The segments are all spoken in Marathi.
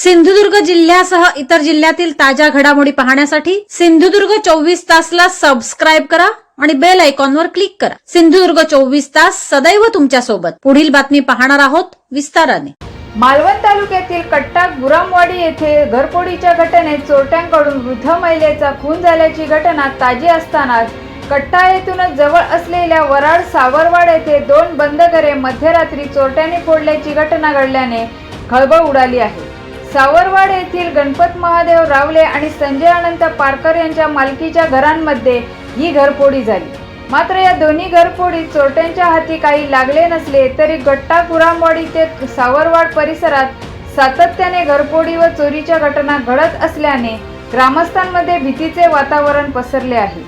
सिंधुदुर्ग जिल्ह्यासह इतर जिल्ह्यातील ताज्या घडामोडी पाहण्यासाठी सिंधुदुर्ग चोवीस तासला सबस्क्राईब करा आणि बेल आयकॉनवर क्लिक करा. सिंधुदुर्ग चोवीस तास सदैव तुमच्यासोबत. पुढील बातमी पाहणार आहोत विस्ताराने. मालवण तालुक्यातील कट्टा गुरामवाडी येथे घरपोडीच्या घटनेत चोरट्यांकडून वृद्ध महिलेचा खून झाल्याची घटना ताजी असतानाच कट्टा येथूनच जवळ असलेल्या वराड सावरवाड येथे दोन बंद घरे मध्यरात्री चोरट्याने फोडल्याची घटना घडल्याने खळबळ उडाली आहे. सावरवाड येथील गणपत महादेव रावले आणि संजय अनंत पारकर यांच्या मालकीच्या घरांमध्ये ही घरफोडी झाली. मात्र या दोन्ही घरफोडीत चोरट्यांच्या हाती काही लागले नसले तरी गट्टा कुरामवाडी ते सावरवाड परिसरात सातत्याने घरफोडी व चोरीच्या घटना घडत असल्याने ग्रामस्थांमध्ये भीतीचे वातावरण पसरले आहे.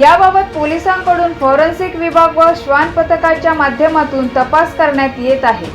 याबाबत पोलिसांकडून फॉरेन्सिक विभाग व श्वान पथकाच्या माध्यमातून तपास करण्यात येत आहे.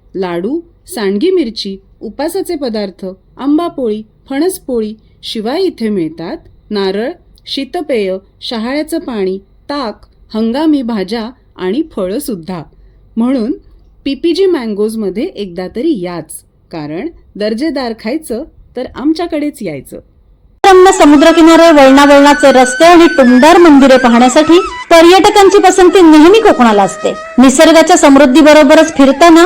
लाडू सांडगी मिरची उपासाचे पदार्थ आंबापोळी फणसपोळी शिवाय इथे मिळतात. नारळ शीतपेय शहाळ्याचं पाणी ताक हंगामी भाज्या आणि फळंसुद्धा. म्हणून पीपीजी मँगोजमध्ये एकदा तरी याच कारण दर्जेदार खायचं तर आमच्याकडेच यायचं. रम्य वळणा वळणावळणाचे रस्ते आणि टुमदार मंदिरे पाहण्यासाठी पर्यटकांची पसंती नेहमी कोकणाला असते. निसर्गाच्या समृद्धी बरोबरच फिरताना